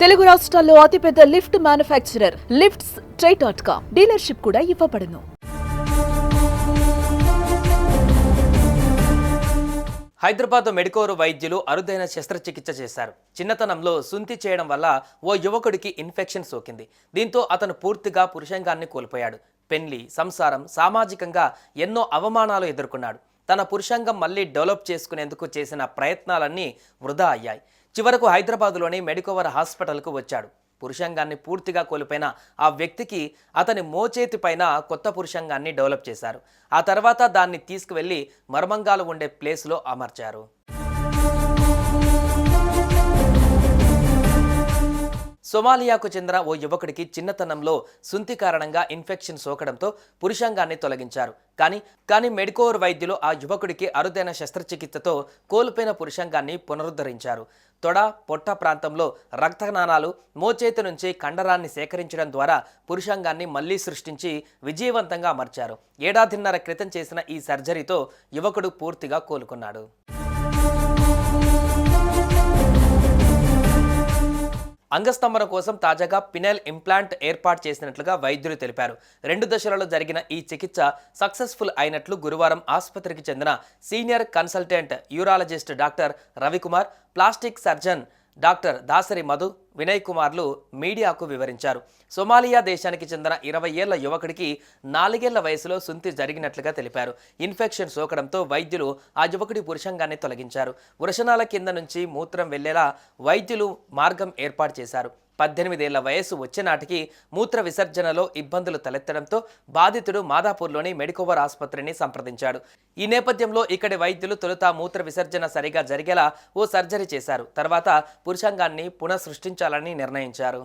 తెలుగు రాష్ట్రాల్లో అతిపెద్ద lift manufacturer lifts try dot com dealership కూడా ఇవ్వబడును. హైదరాబాద్ మెడికోరు వైద్యులు అరుదైన శస్త్రచికిత్స చేశారు. చిన్నతనంలో సుంతి చేయడం వల్ల ఓ యువకుడికి ఇన్ఫెక్షన్ సోకింది. దీంతో అతను పూర్తిగా పురుషంగాన్ని కోల్పోయాడు. పెళ్ళి సంసారం సామాజికంగా ఎన్నో అవమానాలు ఎదుర్కొన్నాడు. తన పురుషంగం మళ్ళీ డెవలప్ చేసుకునేందుకు చేసిన ప్రయత్నాలన్నీ వృధా అయ్యాయి. చివరకు హైదరాబాదులోని మెడికోవర్ హాస్పిటల్కు వచ్చాడు. పురుషంగాన్ని పూర్తిగా కోల్పోయిన ఆ వ్యక్తికి అతని మోచేతి పైన కొత్త పురుషంగాన్ని డెవలప్ చేశారు. ఆ తర్వాత దాన్ని తీసుకువెళ్ళి మర్మంగాలు ఉండే ప్లేస్లో అమర్చారు. సొమాలియాకు చెందిన ఓ యువకుడికి చిన్నతనంలో సుంతి కారణంగా ఇన్ఫెక్షన్ సోకడంతో పురుషాంగాన్ని తొలగించారు. కానీ కానీ మెడికోర్ వైద్యులు ఆ యువకుడికి అరుదైన శస్త్రచికిత్సతో కోల్పోయిన పురుషాంగాన్ని పునరుద్ధరించారు. తొడ పొట్ట ప్రాంతంలో రక్తనాళాలు మోచేతి నుంచి కండరాన్ని సేకరించడం ద్వారా పురుషాంగాన్ని మళ్ళీ సృష్టించి విజయవంతంగా అమర్చారు. ఏడాదిన్నర క్రితం చేసిన ఈ సర్జరీతో యువకుడు పూర్తిగా కోలుకున్నాడు. అంగస్తంభన కోసం తాజాగా పినెల్ ఇంప్లాంట్ ఏర్పాటు చేసినట్లుగా వైద్యులు తెలిపారు. రెండు దశలలో జరిగిన ఈ చికిత్స సక్సెస్ఫుల్ అయినట్లు గురువారం ఆసుపత్రికి చెందిన senior consultant urologist doctor Ravikumar plastic surgeon doctor Dasari Madhu Vinay కుమార్లు మీడియాకు వివరించారు. సోమాలియా దేశానికి చెందిన ఇరవై ఏళ్ళ యువకుడికి నాలుగేళ్ళ వయసులో సుంతి జరిగినట్లుగా తెలిపారు. ఇన్ఫెక్షన్ సోకడంతో వైద్యులు ఆ యువకుడి పురుషంగాన్ని తొలగించారు. వృషణాల కింద నుంచి మూత్రం వెళ్ళేలా వైద్యులు మార్గం ఏర్పాటు చేశారు. పద్దెనిమిదేళ్ళ వయసు వచ్చే నాటికి మూత్ర విసర్జనలో ఇబ్బందులు తలెత్తడంతో బాధితుడు మాదాపూర్లోని మెడికోవర్ ఆసుపత్రిని సంప్రదించాడు. ఈ నేపథ్యంలో ఇక్కడి వైద్యులు తొలుత మూత్ర విసర్జన సరిగా జరిగేలా ఓ సర్జరీ చేశారు. తర్వాత పురుషాంగాన్ని పునఃసృష్టించాలని నిర్ణయించారు.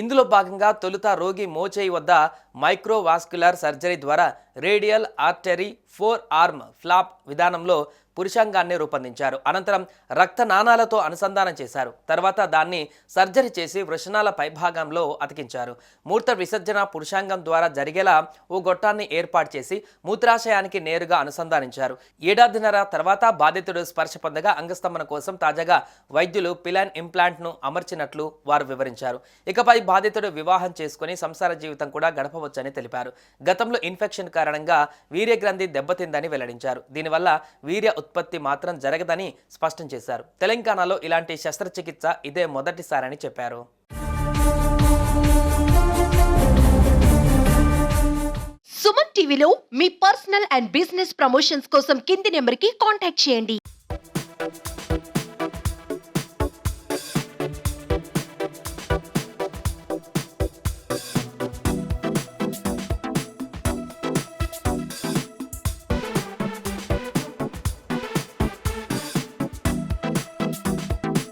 ఇందులో భాగంగా తొలుత రోగి మోచేయి వద్ద మైక్రోవాస్క్యులర్ సర్జరీ ద్వారా radial artery forearm flap విధానంలో పురుషాంగాన్ని రూపొందించారు. అనంతరం రక్త నాణాలతో అనుసంధానం చేశారు. తర్వాత దాన్ని సర్జరీ చేసి వృషణాల పైభాగంలో అతికించారు. మూర్త విసర్జన పురుషాంగం ద్వారా జరిగేలా ఓ గొట్టాన్ని ఏర్పాటు చేసి మూత్రాశయానికి నేరుగా అనుసంధానించారు. ఏడాదిన్నర తర్వాత బాధితుడు స్పర్శ పొందగా అంగస్తంభన కోసం తాజాగా వైద్యులు పిలాన్ ఇంప్లాంట్ను అమర్చినట్లు వారు వివరించారు. ఇకపై బాధితుడు వివాహం చేసుకుని సంసార జీవితం కూడా గడప గడపవచ్చని తెలిపారు. గతంలో ఇన్ఫెక్షన్ కారణంగా వీర్యగ్రంథి దెబ్బతిందని వెల్లడించారు. దీనివల్ల వీర్య ఉత్పత్తి మాత్రం జరగదని స్పష్టం చేశారు. తెలంగాణలో ఇలాంటి శస్త్రచికిత్స ఇదే మొదటిసారని చెప్పారు. సుమన్ టీవీలో మీ పర్సనల్ అండ్ బిజినెస్ ప్రమోషన్స్ కోసం కింది నెంబర్కి కాంటాక్ట్ చేయండి.